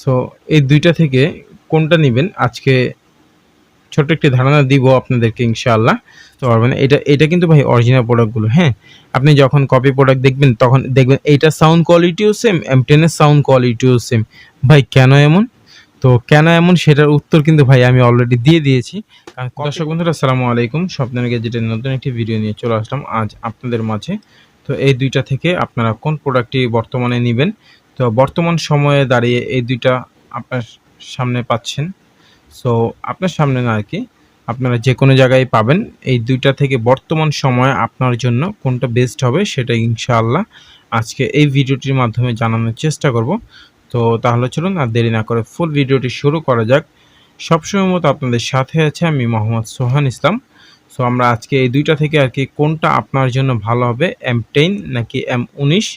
So এই দুইটা থেকে কোনটা নেবেন? আজকে ছোট্ট একটি ধারণা দিব আপনাদেরকে ইনশাআল্লাহ। তো পারবেন এটা এটা কিন্তু ভাই অরিজিনাল প্রোডাক্টগুলো হ্যাঁ? আপনি যখন কপি প্রোডাক্ট দেখবেন তখন দেখবেন এইটা সাউন্ড কোয়ালিটিও সেম এম টেনের সাউন্ড কোয়ালিটিও সেম ভাই কেন এমন? তো কেন এমন সেটার উত্তর কিন্তু ভাই আমি অলরেডি দিয়ে দিয়েছি। কারণ দর্শক বন্ধুরা আসসালামু আলাইকুম। স্বপ্নের গ্যাজেটের নতুন একটি ভিডিও নিয়ে চলে আসলাম আজ আপনাদের মাঝে। তো এই দুইটা থেকে আপনারা কোন প্রোডাক্টটি বর্তমানে নেবেন? তো বর্তমান সময়ে দাঁড়িয়ে এই দুইটা আপনার সামনে পাচ্ছেন। সো আপনার সামনে না আর কি, আপনারা যে কোনো জায়গায় পাবেন। এই দুইটা থেকে বর্তমান সময়ে আপনার জন্য কোনটা বেস্ট হবে সেটা ইনশাআল্লাহ আজকে এই ভিডিওটির মাধ্যমে জানানোর চেষ্টা করব। তো তাহলে চলুন আর দেরি না করে ফুল ভিডিওটি শুরু করা যাক। সবসময় মতো আপনাদের সাথে আছে আমি মোহাম্মদ সোহান ইসলাম। সো আমরা আজকে এই দুইটা থেকে আর কি কোনটা আপনার জন্য ভালো হবে এম টেন নাকি এম উনিশ?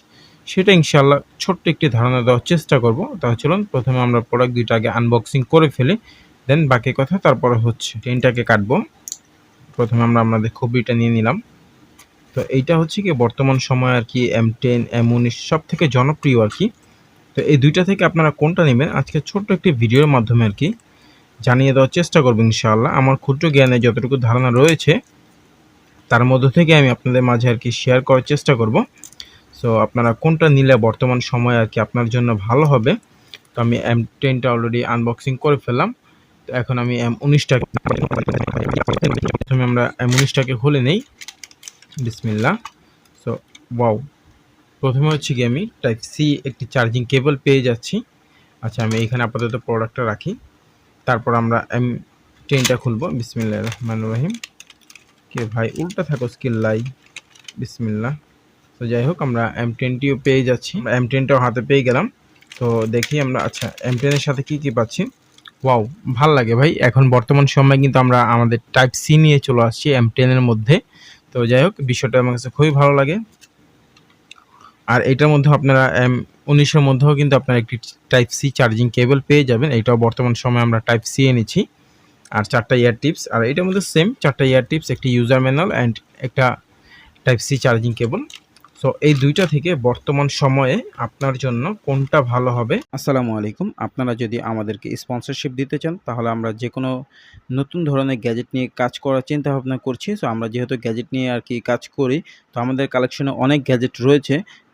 সেটা ইনশাল্লাহ ছোট্ট একটি ধারণা দেওয়ার চেষ্টা করব। তাহলে চলুন প্রথমে আমরা প্রোডাক্ট দুইটা আগে আনবক্সিং করে ফেলি দেন বাকি কথা তারপরে হচ্ছে। টেনটাকে কাটবো। প্রথমে আমরা আমাদের খুবইটা নিয়ে নিলাম। তো এইটা হচ্ছে কি, বর্তমান সময় আর কি এম টেন এম উনিশ সব থেকে জনপ্রিয় আর কি। তো এই দুইটা থেকে আপনারা কোনটা নেবেন, আজকে ছোট্ট একটি ভিডিওর মাধ্যমে আর কি জানিয়ে দেওয়ার চেষ্টা করব ইনশাআল্লাহ। আমার ক্ষুদ্র জ্ঞানে যতটুকু ধারণা রয়েছে, তার মধ্য থেকে আমি আপনাদের মাঝে আর কি শেয়ার করার চেষ্টা করব। সো আপনারা কোনটা নিলে বর্তমান সময় আর কি আপনার জন্য ভালো হবে? তো আমি এম টেনটা অলরেডি আনবক্সিং করে ফেললাম। তো এখন আমি এম উনিশটাকে প্রথমে আমরা এম উনিশটাকে খুলে নেই। বিসমিল্লা সো ওয়াও প্রথমে হচ্ছে কি আমি টাইপ সি একটি চার্জিং কেবল পেয়ে যাচ্ছি। আচ্ছা আমি এখানে আপাতত প্রোডাক্টটা রাখি। তারপর আমরা এম টেনটা খুলবো। বিসমিল্লা রহমান রহিম। কে ভাই, উল্টা থাকো স্কিল লাই। বিসমিল্লা তো যাই হোক, আমরা এম টেনটিও পেয়ে যাচ্ছি। এম টেনটাও হাতে পেয়ে গেলাম। তো দেখি আমরা আচ্ছা এম টেনের সাথে কী কী পাচ্ছি? ওয়াও, ভালো লাগে ভাই। এখন বর্তমান সময়ে কিন্তু আমরা আমাদের টাইপ সি নিয়ে চলে আসছি এম টেনের মধ্যে। তো যাই হোক, বিষয়টা আমার কাছে খুবই ভালো লাগে। আর এটার মধ্যে আপনারা, এম, উনিশের মধ্যেও কিন্তু আপনারা একটি টাইপ সি চার্জিং কেবল পেয়ে যাবেন। এটাও বর্তমান সময়ে আমরা টাইপ সি এনেছি। আর চারটা ইয়ার টিপস আর এটার মধ্যে সেম চারটা ইয়ার টিপস একটি ইউজার ম্যানুয়াল অ্যান্ড একটা type C charging cable so এই দুইটা থেকে বর্তমান সময়ে আপনার জন্য কোনটা ভালো হবে? আসসালামু আলাইকুম। আপনারা যদি আমাদেরকে স্পন্সরশিপ দিতে চান, তাহলে আমরা যে কোনো নতুন ধরনের গ্যাজেট নিয়ে কাজ করার চিন্তাভাবনা করছি। তো আমরা যেহেতু গ্যাজেট নিয়ে আর কি কাজ করি, তো আমাদের কালেকশনে অনেক গ্যাজেট রয়েছে।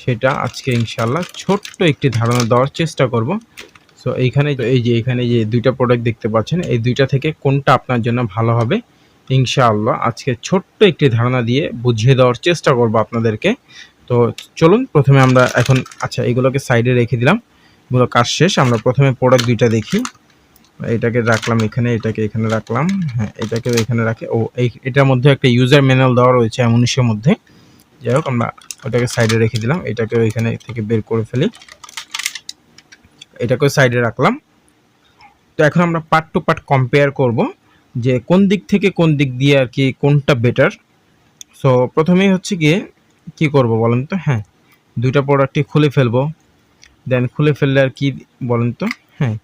সেটা আজকে ইনশাল্লাহ ছোট্ট একটি ধারণা দেওয়ার চেষ্টা করব। সো এইখানে এই যে, এখানে যে দুইটা প্রোডাক্ট দেখতে পাচ্ছেন, এই দুইটা থেকে কোনটা আপনার জন্য ভালো হবে, ইনশাআল্লাহ আজকে ছোট্ট একটি ধারণা দিয়ে বুঝিয়ে দেওয়ার চেষ্টা করব আপনাদেরকে। তো চলুন, প্রথমে আমরা এখন আচ্ছা এগুলোকে সাইডে রেখে দিলাম। এগুলো কাজ শেষ, আমরা প্রথমে প্রোডাক্ট দুইটা দেখি। এটাকে রাখলাম এখানে, এটাকে এখানে রাখলাম হ্যাঁ এটাকেও এখানে রাখে। ও, এই, এটার মধ্যে একটা ইউজার ম্যানুয়াল দেওয়া রয়েছে এমনিশের মধ্যে। যাই হোক, আমরা ওটাকে সাইডে রেখে দিলাম। এটাকেও ওইখানে থেকে বের করে ফেলি। এটাকেও সাইডে রাখলাম। তো এখন আমরা পার্ট টু পার্ট কম্পেয়ার করব যে কোন দিক থেকে কোন দিক দিয়ে আর কি কোনটা বেটার সো প্রথমেই হচ্ছে গিয়ে কি করব বলেন তো? হ্যাঁ দুইটা প্রোডাক্টই খুলে ফেলব। দেন খুলে ফেললে আর কি বলেন তো? হ্যাঁ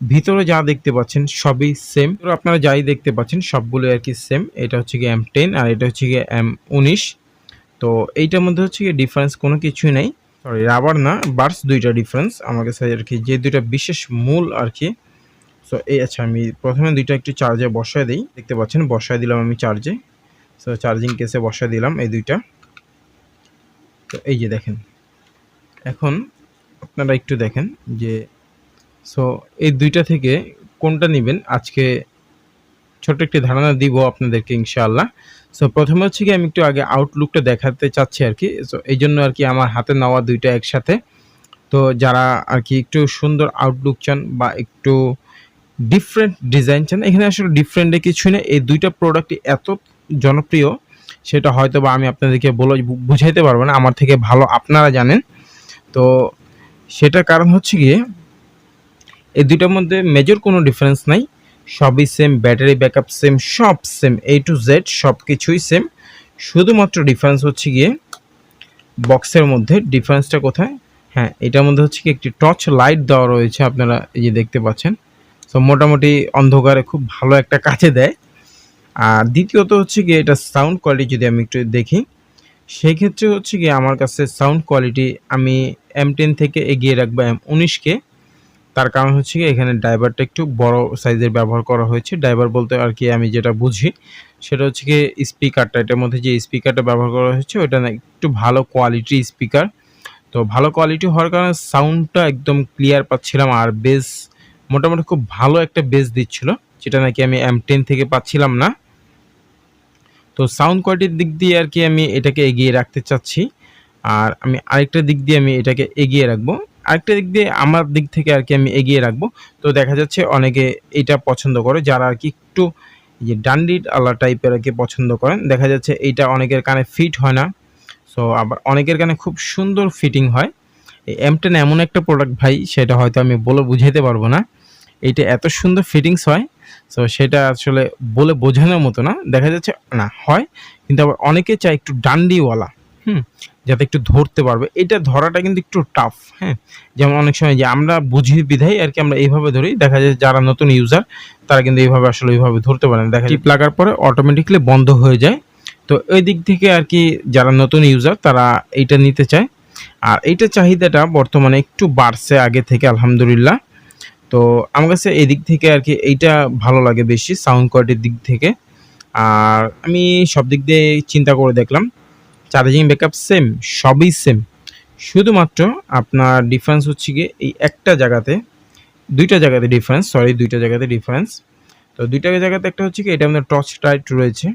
ভিতরে যা দেখতে পাচ্ছেন সবই সেম আপনারা যাই দেখতে পাচ্ছেন সবগুলো আর কি সেম এটা হচ্ছে গিয়ে এম টেন আর এটা হচ্ছে গিয়ে এম উনিশ। তো এইটার মধ্যে হচ্ছে কি ডিফারেন্স কোনো কিছুই নেই। সরি রাবার না বার্স দুইটা ডিফারেন্স আমার কাছে আর কি যে দুইটা বিশেষ মূল আর কি। সো এই আচ্ছা আমি প্রথমে দুইটা একটু চার্জে বসায় দিই। দেখতে পাচ্ছেন, বসায় দিলাম আমি চার্জে সো চার্জিং কেসে বসায় দিলাম এই দুইটা। তো এই যে দেখেন, এখন আপনারা একটু দেখেন যে সো এই দুইটা থেকে কোনটা নেবেন? আজকে ছোট্ট একটি ধারণা দিব আপনাদেরকে ইনশাআল্লাহ। সো প্রথমে হচ্ছে কি আমি একটু আগে আউটলুকটা দেখাতে চাচ্ছি আর কি। সো এই জন্য আর কি আমার হাতে নেওয়া দুইটা একসাথে। তো যারা আর কি একটু সুন্দর আউটলুক চান বা একটু ডিফারেন্ট ডিজাইন চান, এখানে আসলে ডিফারেন্টে কিছু নেই এই দুইটা প্রোডাক্টই এত জনপ্রিয়, সেটা হয়তো বা আমি আপনাদেরকে বলে বুঝাইতে পারব না। আমার থেকে ভালো আপনারা জানেন। তো সেটার কারণ হচ্ছে গিয়ে এই দুইটার মধ্যে মেজর কোনো ডিফারেন্স নাই। সবই সেম ব্যাটারি ব্যাকআপ সেম সব সেম এ টু জেড সব কিছুই সেম শুধুমাত্র ডিফারেন্স হচ্ছে গিয়ে বক্সের মধ্যে ডিফারেন্সটা কোথায়? হ্যাঁ এটার মধ্যে হচ্ছে কি একটি টর্চ লাইট দেওয়া রয়েছে, আপনারা এই যে দেখতে পাচ্ছেন। সো মোটামুটি অন্ধকারে খুব ভালো একটা কাজে দেয়। আর দ্বিতীয়ত হচ্ছে গিয়ে এটা সাউন্ড কোয়ালিটি যদি আমি একটু দেখি সেই ক্ষেত্রে হচ্ছে গিয়ে আমার কাছে সাউন্ড কোয়ালিটি আমি এম টেন থেকে এগিয়ে রাখব এম উনিশকে তার কারণ হচ্ছে কি, এখানে ড্রাইভারটা একটু বড় সাইজের ব্যবহার করা হয়েছে। ড্রাইভার বলতে আর কি আমি যেটা বুঝি, সেটা হচ্ছে কি স্পিকারটা, এটার মধ্যে যে স্পিকারটা ব্যবহার করা হয়েছে, ওটা না একটু ভালো কোয়ালিটির স্পিকার। তো ভালো কোয়ালিটি হওয়ার কারণে সাউন্ডটা একদম ক্লিয়ার পাচ্ছিলাম আর বেস মোটামুটি খুব ভালো একটা বেস দিচ্ছিল, যেটা নাকি আমি এম টেন থেকে পাচ্ছিলাম না। তো সাউন্ড কোয়ালিটির দিক দিয়ে আর কি আমি এটাকে এগিয়ে রাখতে চাচ্ছি, আর আমি আরেকটা দিক দিয়ে আমি এটাকে এগিয়ে রাখব। আরেকটা দিক দিয়ে আমার দিক থেকে আর কি আমি এগিয়ে রাখব। তো দেখা যাচ্ছে অনেকে এটা পছন্দ করে, যারা আর কি একটু যে ডান্ডিট আলা টাইপের আর কি পছন্দ করেন। দেখা যাচ্ছে এইটা অনেকের কানে ফিট হয় না সো আবার অনেকের কানে খুব সুন্দর ফিটিং হয়। এই এম টেন এমন একটা প্রোডাক্ট ভাই, সেটা হয়তো আমি বলে বুঝাইতে পারব না। এইটা এত সুন্দর ফিটিংস হয় সো সেটা আসলে বলে বোঝানোর মতো না। দেখা যাচ্ছে না, হয়, কিন্তু আবার অনেকে চায় একটু ডান্ডিওয়ালা। হুম, যাতে একটু ধরতে পারবে। এটা ধরাটা কিন্তু একটু টাফ হ্যাঁ। যেমন অনেক সময় যে আমরা বুঝি বিধাই আর কি, আমরা এইভাবে ধরি। দেখা যায় যারা নতুন ইউজার তারা কিন্তু এইভাবে আসলে ওইভাবে ধরতে পারে না। দেখা টিপ লাগার পরে অটোমেটিকলি বন্ধ হয়ে যায়। তো ওই দিক থেকে আর কি যারা নতুন ইউজার তারা এইটা নিতে চায়। আর এইটা চাহিদাটা বর্তমানে একটু বাড়ছে আগে থেকে, আলহামদুলিল্লাহ। তো আমার কাছে এই দিক থেকে আর কি এইটা ভালো লাগে বেশি সাউন্ড কোয়ালিটির দিক থেকে। আর আমি সব দিক দিয়ে চিন্তা করে দেখলাম। চার্জিং ব্যাকআপ সেম সবই সেম শুধুমাত্র আপনার ডিফারেন্স হচ্ছে গিয়ে এই একটা জায়গাতে, দুইটা জায়গাতে ডিফারেন্স সরি দুইটা জায়গাতে ডিফারেন্স তো দুইটা জায়গাতে একটা হচ্ছে কি, এটার মধ্যে টর্চ লাইট রয়েছে।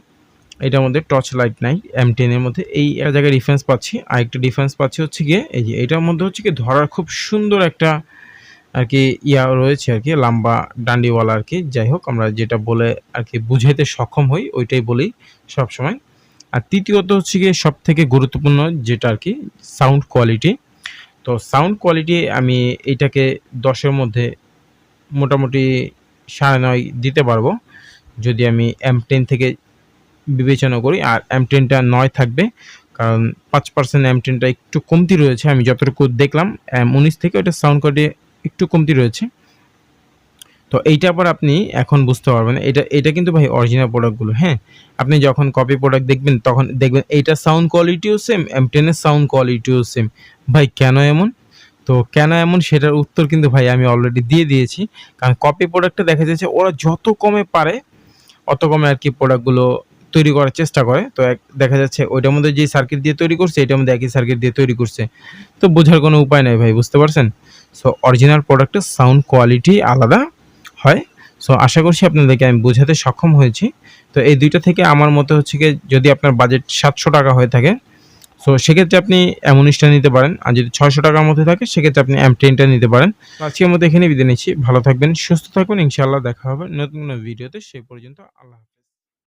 এটার মধ্যে টর্চ লাইট নাই এম টেনের মধ্যে এই জায়গায় ডিফারেন্স পাচ্ছি। আরেকটা ডিফারেন্স পাচ্ছি হচ্ছে গিয়ে, এই যে এটার মধ্যে হচ্ছে কি, ধরার খুব সুন্দর একটা আর কি ইয়া রয়েছে আর কি, লম্বা ডান্ডিওয়ালা আর কি। যাই হোক, আমরা যেটা বলে আর কি বুঝাইতে সক্ষম হই, ওইটাই বলি সব সময় আর তৃতীয়ত হচ্ছে গিয়ে সব থেকে গুরুত্বপূর্ণ যেটা আর কি সাউন্ড কোয়ালিটি তো সাউন্ড কোয়ালিটি আমি এইটাকে দশের মধ্যে মোটামুটি সাড়ে নয় দিতে পারব। যদি আমি এম টেন থেকে বিবেচনা করি, আর এম টেনটা নয় থাকবে, কারণ পাঁচ পার্সেন্ট এম টেনটা একটু কমতি রয়েছে। আমি যতটুকু দেখলাম এম উনিশ থেকে ওটা সাউন্ড কোয়ালিটি একটু কমতি রয়েছে। তো এইটা আবার আপনি এখন বুঝতে পারবেন, এটা এটা কিন্তু ভাই অরিজিনাল প্রোডাক্টগুলো হ্যাঁ? আপনি যখন কপি প্রোডাক্ট দেখবেন, তখন দেখবেন এইটা সাউন্ড কোয়ালিটিও সেম এম টেনের সাউন্ড কোয়ালিটিও সেম ভাই, কেন এমন? তো কেন এমন সেটার উত্তর কিন্তু ভাই আমি অলরেডি দিয়ে দিয়েছি। কারণ কপি প্রোডাক্টটা দেখা যাচ্ছে ওরা যত কমে পারে, অত কমে আর কি প্রোডাক্টগুলো তৈরি করার চেষ্টা করে। তো এক, দেখা যাচ্ছে ওইটার মধ্যে যে সার্কিট দিয়ে তৈরি করছে, এটার মধ্যে একই সার্কিট দিয়ে তৈরি করছে। তো বোঝার কোনো উপায় নাই ভাই, বুঝতে পারছেন? সো অরিজিনাল প্রোডাক্টের সাউন্ড কোয়ালিটি আলাদা। হয়। সো আশা করছি আপনাদেরকে আমি বোঝাতে সক্ষম হয়েছি। তো এই দুইটা থেকে আমার মতে হচ্ছে কি, যদি আপনার বাজেট সাতশো টাকা হয়ে থাকে সো সেক্ষেত্রে আপনি অ্যামোনিসটা নিতে পারেন। আর যদি ছয়শো টাকার মধ্যে থাকে, সেক্ষেত্রে আপনি অ্যাম টেনটা নিতে পারেন। আজকের মধ্যে এখানে বিদে নিচ্ছি। ভালো থাকবেন, সুস্থ থাকবেন ইনশাআল্লাহ দেখা হবে নতুন কোনো ভিডিওতে। সেই পর্যন্ত আল্লাহ।